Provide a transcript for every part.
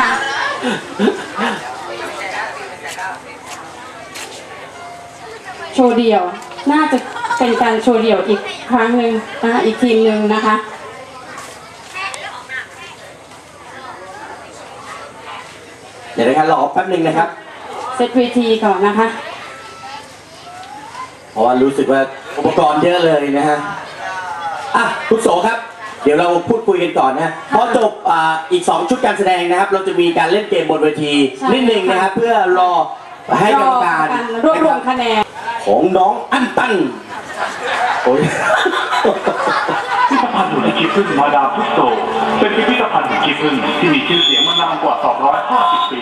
ค่ะโชว์เดี่ยว น่าจะเป็นการโชว์เดี่ยวอีกครั้งหนึ่งนะคะอีกทีมหนึ่งนะคะเดี๋ยวนะครับรอแป๊บหนึงนะครับ เซตเวทีก่อนนะคะ เพราะว่ารู้สึกว่าอุปกรณ์เยอะเลยนะฮะ อะคุณโสครับ เดี๋ยวเราพูดคุยกันก่อนนะฮะพอจบอ่าอีก 2 ชุดการแสดงนะครับ เราจะมีการเล่นเกมบนเวทีใช่ นิดนึงนะครับเพื่อรอให้กรรมการรวบรวมคะแนนของน้องอั้นตันโอ้ย พิพิธภัณฑ์หุ่นขี้ผึ้งมาดามทุกโตเป็นพิพิธภัณฑ์หุ่นขี้ผึ้งที่มีชื่อเสียงมานานกว่า 250 ปี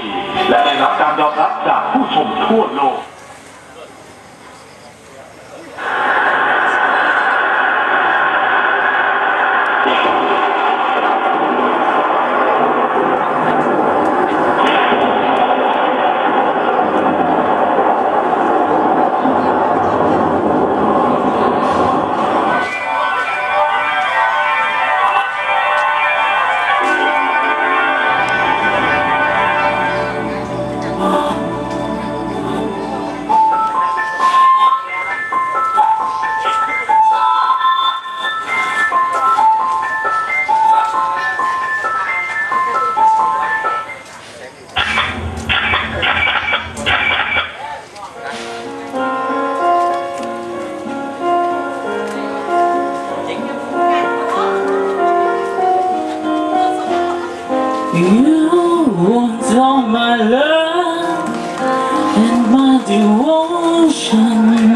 และได้รับการยอมรับจากผู้ชมทั่วโลก my love and my devotion.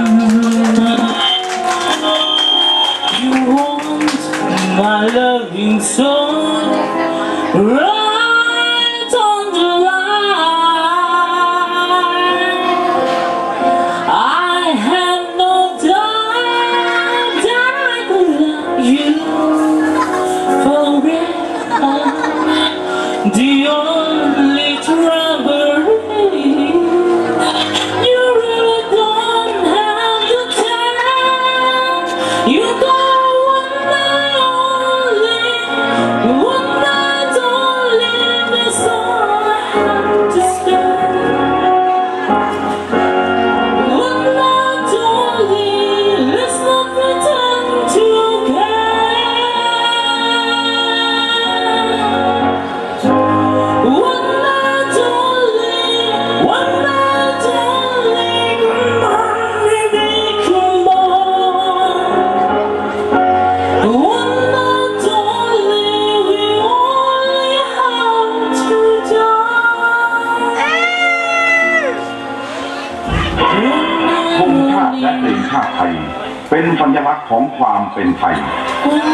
และเพลงชาติไทย เป็นสัญลักษณ์ของความเป็นไทย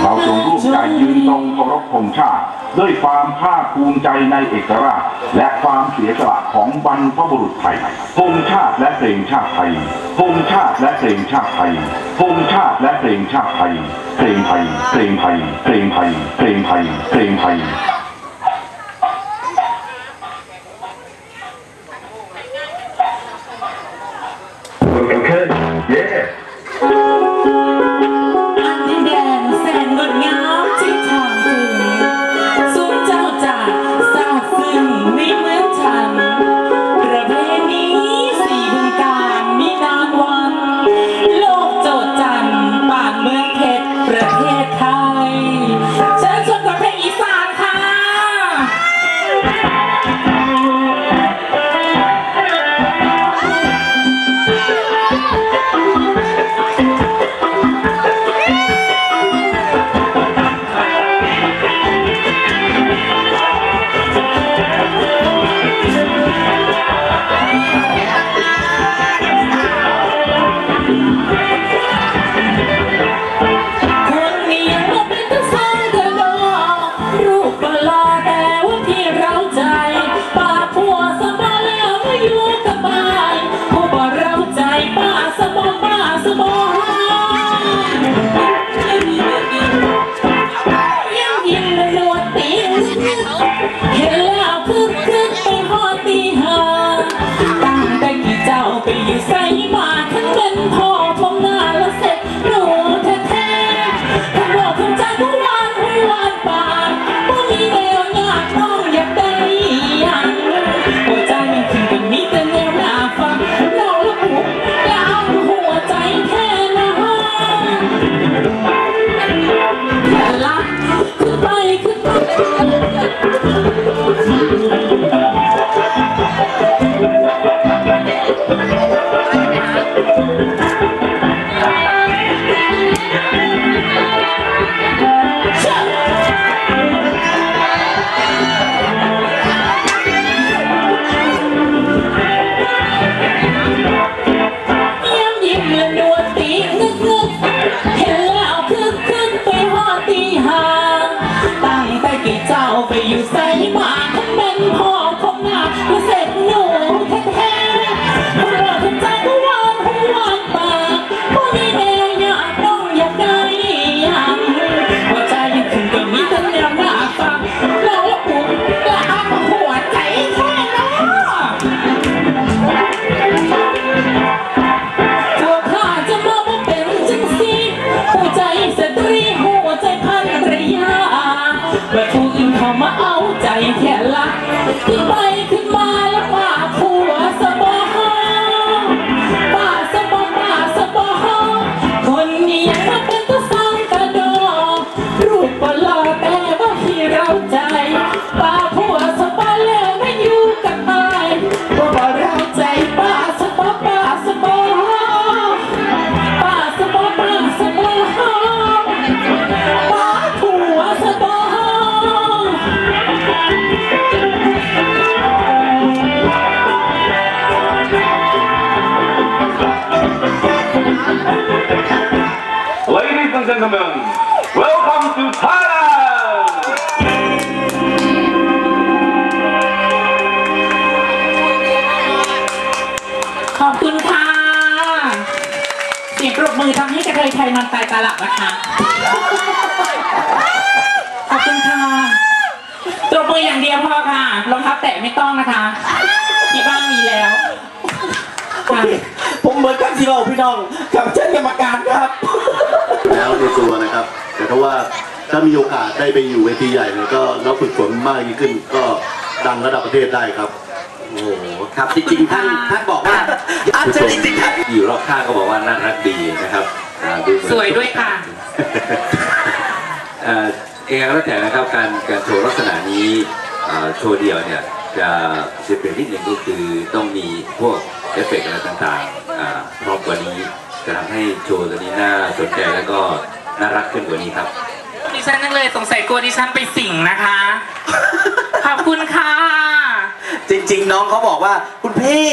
เราจงร่วมใจยืนตรงเคารพธงชาติ ด้วยความภาคภูมิใจในเอกราช และความเสียสละของบรรพบุรุษไทยธงชาติและเพลงชาติไทยธงชาติและเพลงชาติไทยธงชาติและเพลงชาติไทย เพลงไทย เพลงไทย เพลงไทย เพลงไทย เพลงไทย ปีใส่บาททั้งเงินทอง Hola. Gentlemen, welcome to Thailand! ขอบคุณค่ะ เสียงปรบมือทำให้กระเทยไทยนอนตายตาหลับนะคะ ขอบคุณค่ะปรบมืออย่างเดียวพอค่ะ รองเท้าแตะไม่ต้องนะคะที่บ้านมีแล้วค่ะผมเหมือนกันที่เราพี่น้องกับเช่นกรรมการครับ แล้วในตัวนะครับ แต่ถ้าว่าถ้ามีโอกาสได้ไปอยู่เวทีใหญ่เนี่ยก็แล้วฝึกฝนมากยิ่งขึ้น ก็ดังระดับประเทศได้ครับ โอ้โหครับจริงๆท่านท่านบอกว่าอาจจะจริงๆครับอยู่รอบข้างก็บอกว่าน่ารักดีนะครับอ่าดูเหมือน สวยด้วยค่ะ เอ่อเองก็แล้วแต่นะครับการการโชว์ลักษณะนี้อ่าโชว์เดียวเนี่ยจะจะเป็นนิดหนึ่งก็คือต้องมีพวกเอฟเฟกต์อะไรต่างๆอ่าพร้อมกว่านี้จะทำให้โชว์ตัวนี้น่าสนใจแล้วก็ น่ารักขึ้นกว่านี้ครับ ดิฉันนั่งเลยสงสัยกลัวดิฉันไปสิงนะคะ ขอบคุณค่ะ จริง ๆ น้องเขาบอกว่า คุณพี่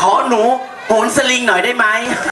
ขอหนูโหนสลิงหน่อยได้ไหม